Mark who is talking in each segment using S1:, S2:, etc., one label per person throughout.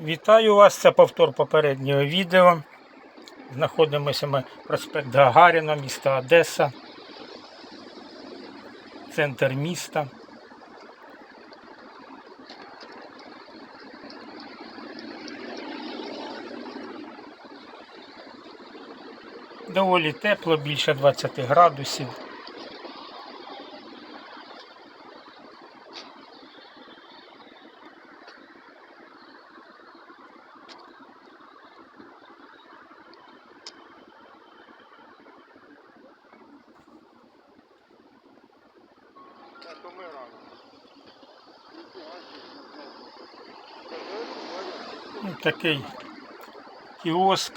S1: Вітаю вас, це повтор попереднього відео. Знаходимося ми проспект Гагаріна, міста Одеса, центр міста. Доволі тепло, більше 20 градусів.
S2: То ми рано.
S1: Ну, такий кіоск,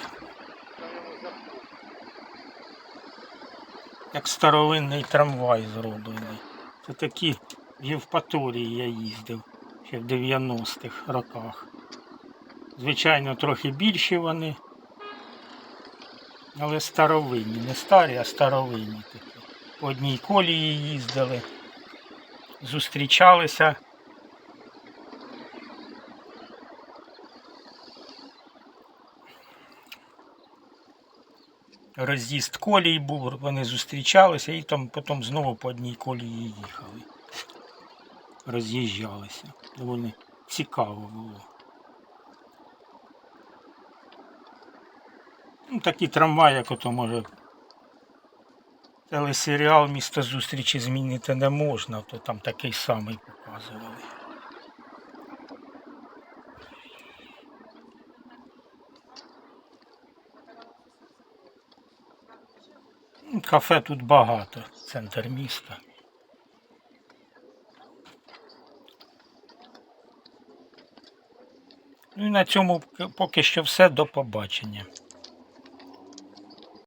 S1: як старовинний трамвай зроблений. Це такі в Євпаторії я їздив ще в 90-х роках. Звичайно, трохи більші вони, але старовинні. Не старі, а старовинні такі. По одній колії їздили, зустрічалися. роз'їзд колій був, вони зустрічалися і там потім знову по одній колії їхали. Роз'їжджалися. Доволі цікаво було. Ну, такі трамваї, як ото може. Телесеріал Місто зустрічі змінити не можна, то там такий самий показували. Кафе тут багато, центр міста. Ну і на цьому поки що все. До побачення.